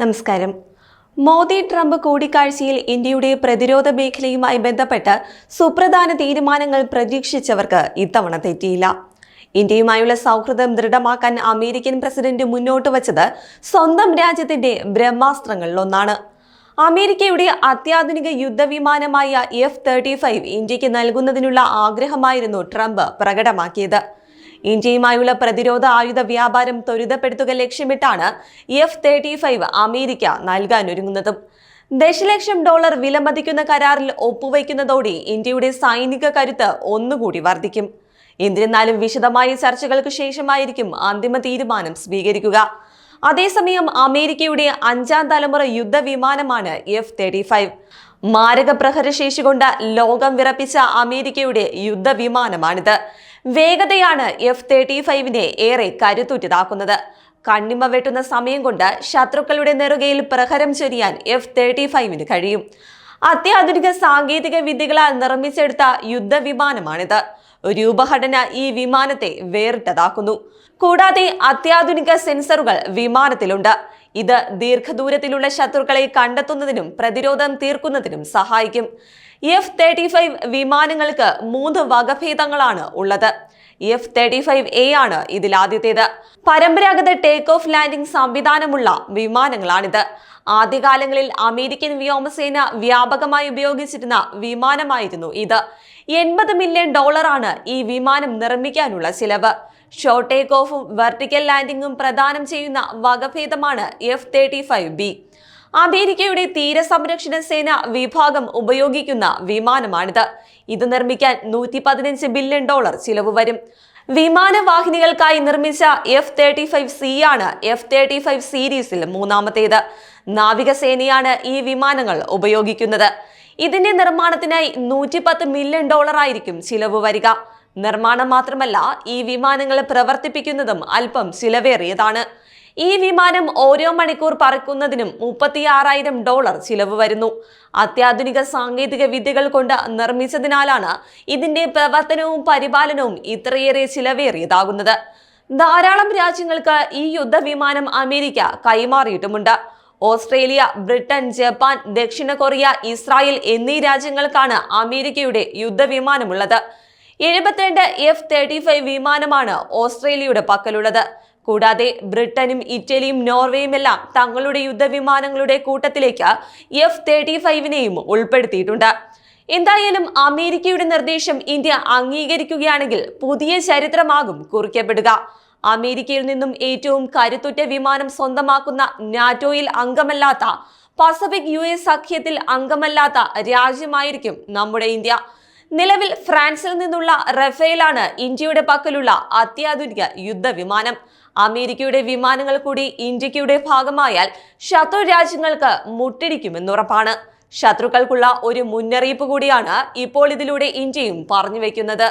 നമസ്കാരം. മോദി ട്രംപ് കൂടിക്കാഴ്ചയിൽ ഇന്ത്യയുടെ പ്രതിരോധ മേഖലയുമായി ബന്ധപ്പെട്ട് സുപ്രധാന തീരുമാനങ്ങൾ പ്രതീക്ഷിച്ചവർക്ക് ഇത്തവണ തെറ്റിയില്ല. ഇന്ത്യയുമായുള്ള സൗഹൃദം ദൃഢമാക്കാൻ അമേരിക്കൻ പ്രസിഡന്റ് മുന്നോട്ട് വച്ചത് സ്വന്തം രാജ്യത്തിന്റെ ബ്രഹ്മാസ്ത്രങ്ങളിലൊന്നാണ്. അമേരിക്കയുടെ അത്യാധുനിക യുദ്ധവിമാനമായ എഫ് തേർട്ടി ഫൈവ് ഇന്ത്യയ്ക്ക് നൽകുന്നതിനുള്ള ആഗ്രഹമായിരുന്നു ട്രംപ് പ്രകടമാക്കിയത്. ഇന്ത്യയുമായുള്ള പ്രതിരോധ ആയുധ വ്യാപാരം ത്വരിതപ്പെടുത്തുക ലക്ഷ്യമിട്ടാണ് എഫ് തേർട്ടി ഫൈവ് അമേരിക്ക നൽകാനൊരുങ്ങുന്നതും ദശലക്ഷം ഡോളർ വിലമതിക്കുന്ന കരാറിൽ ഒപ്പുവയ്ക്കുന്നതോടെ ഇന്ത്യയുടെ സൈനിക കരുത്ത് ഒന്നുകൂടി വർദ്ധിക്കും. എന്നിരുന്നാലും വിശദമായ ചർച്ചകൾക്ക് ശേഷമായിരിക്കും അന്തിമ തീരുമാനം സ്വീകരിക്കുക. അതേസമയം അമേരിക്കയുടെ അഞ്ചാം തലമുറ യുദ്ധവിമാനമാണ് എഫ് തേർട്ടി ഫൈവ് മാരക പ്രഹരശേഷി കൊണ്ട് ലോകം വിറപ്പിച്ച അമേരിക്കയുടെ യുദ്ധവിമാനമാണിത്. വേഗതയാണ് എഫ് തേർട്ടി ഫൈവിനെ ഏറെ കരുത്തുറ്റതാക്കുന്നത് കണ്ണിമ വെട്ടുന്ന സമയം കൊണ്ട് ശത്രുക്കളുടെ നെറുകയിൽ പ്രഹരം ചൊരിയാൻ എഫ് തേർട്ടി ഫൈവിന് കഴിയും. അത്യാധുനിക സാങ്കേതിക വിദ്യകളാൽ നിർമ്മിച്ചെടുത്ത യുദ്ധവിമാനമാണിത്. രൂപഘടന ഈ വിമാനത്തെ വേറിട്ടതാക്കുന്നു. കൂടാതെ അത്യാധുനിക സെൻസറുകൾ വിമാനത്തിലുണ്ട്. ഇത് ദീർഘദൂരത്തിലുള്ള ശത്രുക്കളെ കണ്ടെത്തുന്നതിനും പ്രതിരോധം തീർക്കുന്നതിനും സഹായിക്കും. എഫ് തേർട്ടി ഫൈവ് വിമാനങ്ങൾക്ക് മൂന്ന് വകഭേദങ്ങളാണ് ഉള്ളത്. എഫ് തേർട്ടി ഫൈവ് എ ആണ് ഇതിൽ ആദ്യത്തേത് പരമ്പരാഗത ടേക്ക് ഓഫ് ലാൻഡിംഗ് സംവിധാനമുള്ള വിമാനങ്ങളാണിത്. ആദ്യകാലങ്ങളിൽ അമേരിക്കൻ വ്യോമസേന വ്യാപകമായി ഉപയോഗിച്ചിരുന്ന വിമാനമായിരുന്നു ഇത്. എൺപത് മില്യൺ ഡോളറാണ് ഈ വിമാനം നിർമ്മിക്കാനുള്ള ചിലവ്. ഷോർട്ട് ടേക്ക് ഓഫും വെർട്ടിക്കൽ ലാൻഡിംഗും പ്രദാനം ചെയ്യുന്ന വകഭേദമാണ് എഫ് തേർട്ടി ഫൈവ് ബി അമേരിക്കയുടെ തീരസംരക്ഷണ സേന വിഭാഗം ഉപയോഗിക്കുന്ന വിമാനമാണിത്. ഇത് നിർമ്മിക്കാൻ നൂറ്റി പതിനഞ്ച് ബില്യൺ ഡോളർ ചിലവ് വരും. വിമാനവാഹിനികൾക്കായി നിർമ്മിച്ച എഫ് തേർട്ടി ഫൈവ് സി ആണ് എഫ് തേർട്ടി ഫൈവ് സീരീസിൽ മൂന്നാമത്തേത്. നാവികസേനയാണ് ഈ വിമാനങ്ങൾ ഉപയോഗിക്കുന്നത്. ഇതിന്റെ നിർമ്മാണത്തിനായി നൂറ്റി പത്ത് മില്യൺ ഡോളർ ആയിരിക്കും ചിലവ് വരിക. നിർമ്മാണം മാത്രമല്ല ഈ വിമാനങ്ങൾ പ്രവർത്തിപ്പിക്കുന്നതും അല്പം ചിലവേറിയതാണ്. ഈ വിമാനം ഓരോ മണിക്കൂർ പറക്കുന്നതിനും മുപ്പത്തിയാറായിരം ഡോളർ ചിലവ് വരുന്നു. അത്യാധുനിക സാങ്കേതിക വിദ്യകൾ കൊണ്ട് നിർമ്മിച്ചതിനാലാണ് ഇതിന്റെ പ്രവർത്തനവും പരിപാലനവും ഇത്രയേറെ ചിലവേറിയതാകുന്നത്. ധാരാളം രാജ്യങ്ങൾക്ക് ഈ യുദ്ധവിമാനം അമേരിക്ക കൈമാറിയിട്ടുമുണ്ട്. ഓസ്ട്രേലിയ ബ്രിട്ടൻ ജപ്പാൻ ദക്ഷിണ കൊറിയ ഇസ്രായേൽ എന്നീ രാജ്യങ്ങൾക്കാണ് അമേരിക്കയുടെ യുദ്ധവിമാനമുള്ളത്. എഴുപത്തിരണ്ട് എഫ് തേർട്ടി ഫൈവ് വിമാനമാണ് ഓസ്ട്രേലിയയുടെ പക്കലുള്ളത്. കൂടാതെ ബ്രിട്ടനും ഇറ്റലിയും നോർവേയും എല്ലാം തങ്ങളുടെ യുദ്ധവിമാനങ്ങളുടെ കൂട്ടത്തിലേക്ക് എഫ് തേർട്ടി ഫൈവിനെയും ഉൾപ്പെടുത്തിയിട്ടുണ്ട്. എന്തായാലും അമേരിക്കയുടെ നിർദ്ദേശം ഇന്ത്യ അംഗീകരിക്കുകയാണെങ്കിൽ പുതിയ ചരിത്രമാകും കുറിക്കപ്പെടുക. അമേരിക്കയിൽ നിന്നും ഏറ്റവും കരുത്തുറ്റ വിമാനം സ്വന്തമാക്കുന്ന നാറ്റോയിൽ അംഗമല്ലാത്ത പസഫിക് യു സഖ്യത്തിൽ അംഗമല്ലാത്ത രാജ്യമായിരിക്കും നമ്മുടെ ഇന്ത്യ. നിലവിൽ ഫ്രാൻസിൽ നിന്നുള്ള റഫേലാണ് ഇന്ത്യയുടെ പക്കലുള്ള അത്യാധുനിക യുദ്ധവിമാനം. അമേരിക്കയുടെ വിമാനങ്ങൾ കൂടി ഇന്ത്യയുടെ ഭാഗമായാൽ ശത്രു രാജ്യങ്ങൾക്ക് മുട്ടിടിക്കുമെന്നുറപ്പാണ് ശത്രുക്കൾക്കുള്ള ഒരു മുന്നറിയിപ്പ് കൂടിയാണ് ഇപ്പോൾ ഇതിലൂടെ ഇന്ത്യയും പറഞ്ഞു വെക്കുന്നത്